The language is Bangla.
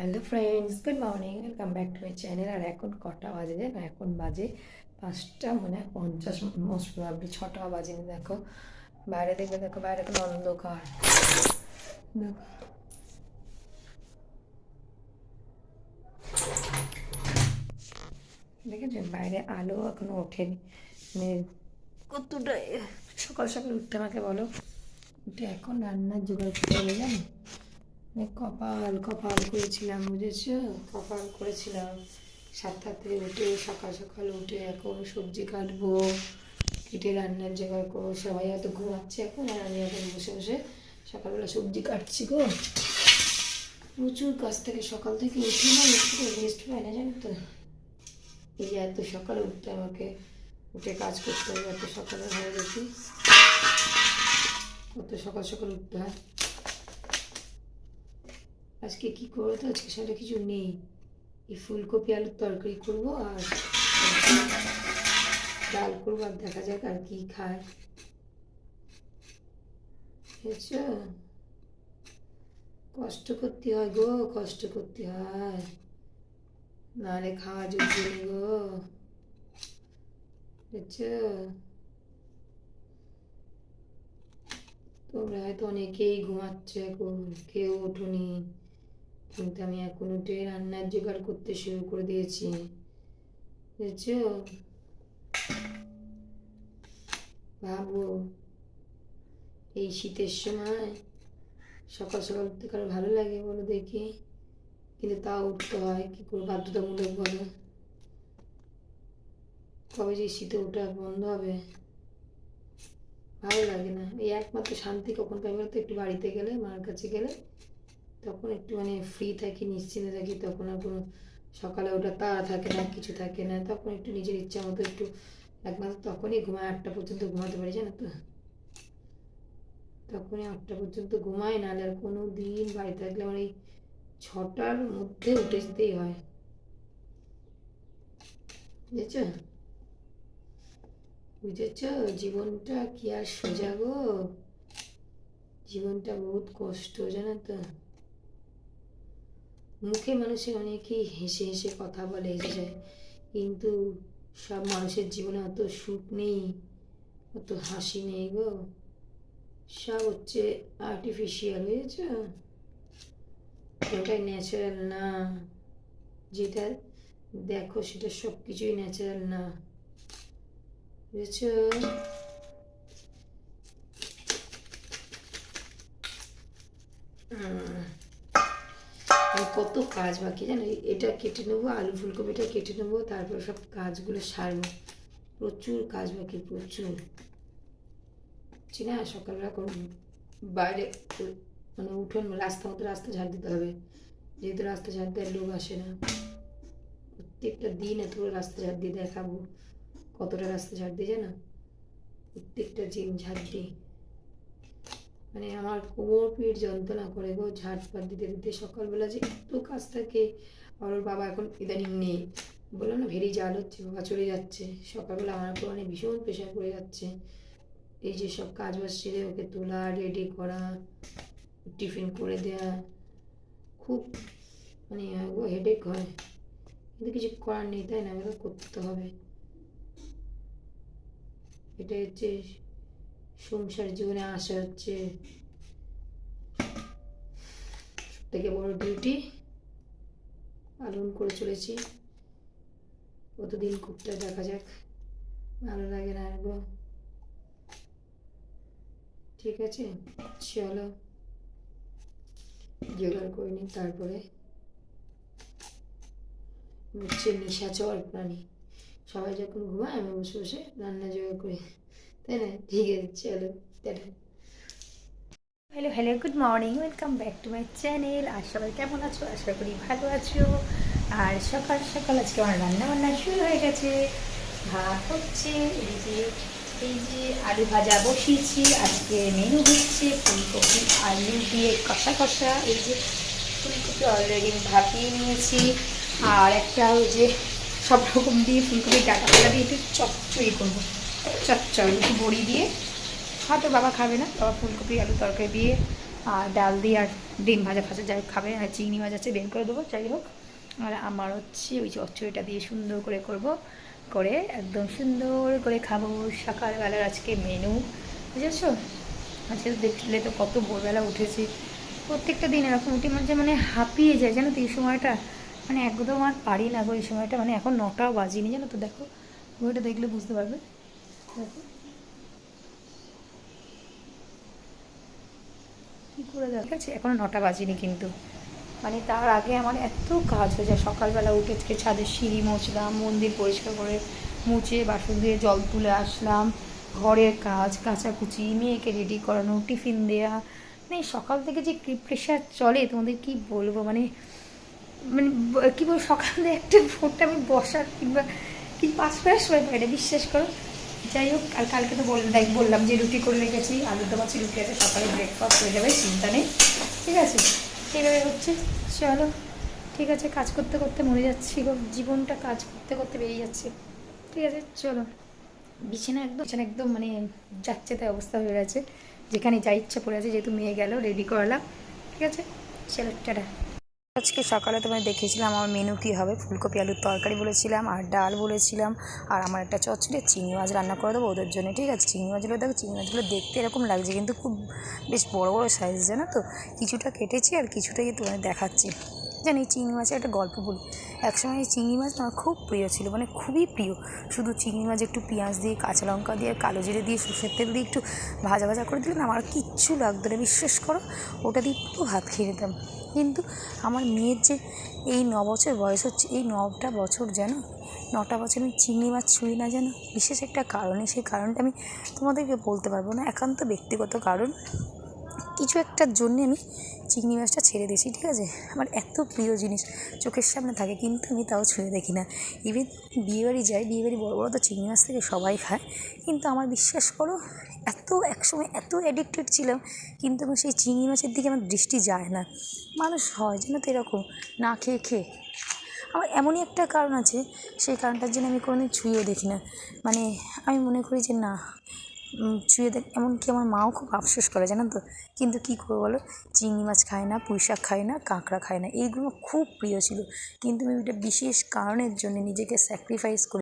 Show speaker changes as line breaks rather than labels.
Hello friends good morning welcome back to my channel আর এখন কটা বাজে জানো? এখন বাজে পাঁচটা মানে হয় পঞ্চাশ মোস্ট প্রবাবলি ছটা বাজেনি দেখো বাইরে দেখবে দেখো বাইরে কোনো অন্ধকার। দেখো দেখেছেন বাইরে আলো এখনও ওঠেনি। মানে কতটা সকাল সকাল উঠতে আমাকে বলো উঠে এখন রান্নার জোগাড় করতে হবে জানো? কপাল কপাল করেছিলাম, বুঝেছ? কপাল করেছিলাম। সাতটা থেকে উঠে, সকাল সকাল উঠে এখন সবজি কাটবো, কেটে রান্নার জায়গায় করব। সবাই হয়তো ঘুমাচ্ছে এখন, আর আমি এখন বসে বসে সকালবেলা সবজি কাটছি গো। প্রচুর কাছ থেকে, সকাল থেকে উঠি না, একটু রেস্ট পাই না, জানো তো। এই এত সকালে উঠতে আমাকে, উঠে কাজ করতে হবে, এত সকালে হয়ে গেছি। কত সকাল সকাল উঠতে হয়। আজকে কি করব? তো আজকে সেটা কিছু নেই। এই ফুলকপি আলুর তরকারি করব আর ডাল করব আর দেখা যাক আর কি খায়। কষ্ট করতে হয় গো, কষ্ট করতে হয়। নাহলে খাওয়া যোগ্য নেই গো। তোমরা হয়তো অনেকেই ঘুমাচ্ছে এখন কেউ ওঠোনি কিন্তু আমি এখন উঠে রান্নার জোগাড় করতে শুরু করে দিয়েছি। বুঝছ? ভাবো এই শীতের সময় সকাল সকাল উঠতে কারও ভালো লাগে বলো দেখি। কিন্তু তাও উঠতে হয়, কি করে বাধ্যতামূলক বলো? কবে যে শীতে ওঠা বন্ধ হবে? ভালো লাগে না। এই একমাত্র শান্তি কখন পাই বলতো একটু বাড়িতে গেলে, মার কাছে গেলে তখন একটু মানে ফ্রি থাকি, নিশ্চিন্তে থাকি, তখন আর কোনো সকালে ওটা তাড়া থাকে না, কিছু থাকে না, তখন একটু নিজের ইচ্ছা মতো একটু একমাত্র তখনই ঘুমায় আটটা পর্যন্ত ঘুমাতে পারি, জানো তো? তখনই আটটা পর্যন্ত ঘুমাই, নাহলে আর কোনো দিন বাড়িতে থাকলে আমার এই ছটার মধ্যে উঠে যেতেই হয়। বুঝেছ? বুঝেছ? জীবনটা কি আর সোজা গো? জীবনটা বহুত কষ্ট, জানো তো? মুখে মানুষে অনেকেই হেসে হেসে কথা বলে হেসে কিন্তু সব মানুষের জীবনে অত সুখ নেই, অত হাসি নেই গো। সব হচ্ছে আর্টিফিশিয়াল বুঝেছ? ওটাই ন্যাচারাল না। যেটা দেখো সেটা সব কিছুই ন্যাচারাল না। বুঝেছ? কত কাজ বাকি, জানো? এটা কেটে নেব, আলু ফুলকপিটা কেটে নেব, তারপর সব কাজগুলো সারবো। প্রচুর কাজ বাকি, প্রচুর। বুঝছি না? সকালবেলা কোন বাইরে মানে উঠোন, রাস্তা মতো রাস্তা ঝাড় দিতে হবে। যেহেতু রাস্তা ঝাড় দেওয়ার লোক আসে না। প্রত্যেকটা দিন এত রাস্তা ঝাড় দিয়ে দেখাবো। কতটা রাস্তা ঝাড় দিয়ে, জানো? প্রত্যেকটা দিন ঝাড় দিই মানে আমার কোমর পিঠ যন্ত্রণা করে গো, ঝাড় ফাট দিতে দিতে সকালবেলা যে এত কাজ থাকে। আর ওর বাবা এখন ইদানিং নেই। বলল না, ভেরি জাল হচ্ছে, বাবা চলে যাচ্ছে। সকালবেলা আমার উপর অনেক ভীষণ প্রেশার পড়ে যাচ্ছে। এই যে সব কাজ বাজ সেরে ওকে তোলা রেডি করা টিফিন করে দেয়া, খুব মানে হেডেক হয়। কিন্তু কিছু করার নেই, তাই না? আমাকে করতে হবে। এটা হচ্ছে সংসার জীবনে আসা হচ্ছে। থেকে বড় ডিউটি পালন করে চলেছি। কতদিন করতে দেখা যাক, ভালো লাগে না গো ঠিক আছে, চলো। জোগাড় করে নিই তারপরে। হচ্ছে নিশাচর প্রাণী। সবাই যখন ঘুমায়, আমি বসে বসে রান্না জোগাড় করি। না ঠিক আছে, চলো hello hello good morning welcome back to my channel আর সবাই কেমন আছো? আশা করি ভালো আছো। আর সকাল সকাল আজকে আমার রান্না বান্না শুরু হয়ে গেছে। ভাত হচ্ছে, এই যে এই যে আলু ভাজা বসিয়েছি। আজকে মেনু হচ্ছে ফুলকপি আলু দিয়ে কষা কষা। এই যে ফুলকপি অলরেডি ভাপিয়ে নিয়েছি। আর একটা ওই যে সব রকম দিয়ে ফুলকপির ডাটা ফাটা দিয়ে একটু চচ্চড়ি করব। চচ্চড়ি একটু বড়ি দিয়ে। হয়তো বাবা খাবে না, বাবা ফুলকপি, আলু তরকারি দিয়ে, আর ডাল দিয়ে, আর
ডিম ভাজা ফাজা যাই খাবে, আর চিংড়ি মাছ আছে, বের করে দেবো, যাই হোক। আর আমার হচ্ছে ওই চচ্চড়িটা দিয়ে সুন্দর করে করব, করে একদম সুন্দর করে খাব। সকালবেলার আজকে মেনু বুঝেছ? আজকে দেখলে তো কত ভোরবেলা উঠেছি। প্রত্যেকটা দিন এরকম উঠে মাঝে মানে হাঁপিয়ে যায়, জানো তো এই সময়টা? মানে একদম আর পারি না গো এই সময়টা মানে এখন নটাও বাজিনি, জানো তো দেখো। ঘড়িটা দেখলে বুঝতে পারবে। কী করে ঠিক আছে এখনও নটা বাজিনি কিন্তু। মানে তার আগে আমার এত কাজ হয়ে যায়। সকালবেলা উঠে থেকে ছাদের সিঁড়ি মুছলাম, মন্দির পরিষ্কার করে মুছে, বাসন দিয়ে জল তুলে আসলাম। ঘরের কাজ, কাচাকুচি, মেয়েকে রেডি করানো, টিফিন দেয়া। মানে সকাল থেকে যে কি প্রেশার চলে, তোমাদের কি বলব? মানে মানে কী বলব? সকালে একটা ফোনটা আমি বসার কিংবা কি পাঁচ মিনিট সময় পাই না বিশ্বাস করো। যাই হোক, আর কালকে তো বল দেখ, বললাম যে রুটি করে রেখেছি, আলুর দম আছে, রুটি আছে, সকালে ব্রেকফাস্ট হয়ে যাবে, চিন্তা নেই। ঠিক আছে? এইভাবে হচ্ছে। চলো। ঠিক আছে, কাজ করতে করতে মরে যাচ্ছি গো। জীবনটা কাজ করতে করতে বেরিয়ে যাচ্ছে। ঠিক আছে, চলো। বিছানা একদম বিছানা একদম মানে যাচ্ছে তাই অবস্থা হয়ে গেছে। যেখানে যা ইচ্ছা পড়ে আছে, যেহেতু মেয়ে গেল রেডি করালাম। ঠিক আছে? চলো, টাটা। আজকে সকালে তোমায় দেখিয়েছিলাম আমার মেনু কী হবে। ফুলকপি, আলুর তরকারি বলেছিলাম, আর ডাল বলেছিলাম, আর আমার একটা চচ্চড়ি, চিংড়ি মাছ রান্না করে দেবো ওদের জন্য, ঠিক আছে? চিংড়ি মাছগুলো দেখো, চিংড়ি মাছগুলো দেখতে এরকম লাগছে, কিন্তু খুব বেশ বড় বড় সাইজ জানো তো? কিছুটা কেটেছি আর কিছুটাই তোমায় দেখাচ্ছি। জানি চিংড়ি মাছের একটা গল্প বলি। একসময় এই চিংড়ি মাছ আমার খুব প্রিয় ছিল মানে খুবই প্রিয়। শুধু চিংড়ি মাছ একটু পেঁয়াজ দিয়ে, কাঁচা লঙ্কা দিয়ে, কালো জিরে দিয়ে, সর্ষের তেল দিয়ে একটু ভাজা ভাজা করে দিলে না আমার কিচ্ছু লাগতো না। বিশ্বাস করো, ওটা দিয়ে পুরো ভাত খেয়ে নিতাম। কিন্তু আমার মেয়ের যে এই ন বছর বয়স হচ্ছে, এই নটা বছর যেন, নটা বছর আমি চিংড়ি মাছ ছুঁই না যেন, বিশেষ একটা কারণে সেই কারণটা আমি তোমাদেরকে বলতে পারব না। একান্ত ব্যক্তিগত কারণ। কিছু একটার জন্যে আমি চিংড়ি মাছটা ছেড়ে দিয়েছি, ঠিক আছে? আমার এত প্রিয় জিনিস চোখের সামনে থাকে, কিন্তু আমি তাও ছুঁয়ে দেখি না। ইভেন বিয়েবাড়ি যাই, বিয়েবাড়ি বড় বড় তো চিংড়ি মাছ থেকে সবাই খায়, কিন্তু আমার বিশ্বাস করো, এত একসময় এত অ্যাডিক্টেড ছিলাম, কিন্তু আমি সেই চিংড়ি মাছের দিকে আমার দৃষ্টি যায় না। মানুষ হয় যেন তো এরকম, না খেয়ে খেয়ে। আমার এমনই একটা কারণ আছে, সেই কারণটার জন্য আমি কোনোদিন ছুঁয়েও দেখি না। মানে আমি মনে করি যে না ছুঁয়ে দেখ, এমনকি আমার মাও খুব আফসোস করে জানেন তো? কিন্তু কী করব বলো? চিংড়ি মাছ খায় না, পুঁই শাক খায় না, কাঁকড়া খায় না, এইগুলো খুব প্রিয় ছিল। কিন্তু আমি ওইটা বিশেষ কারণের জন্য নিজেকে স্যাক্রিফাইস করে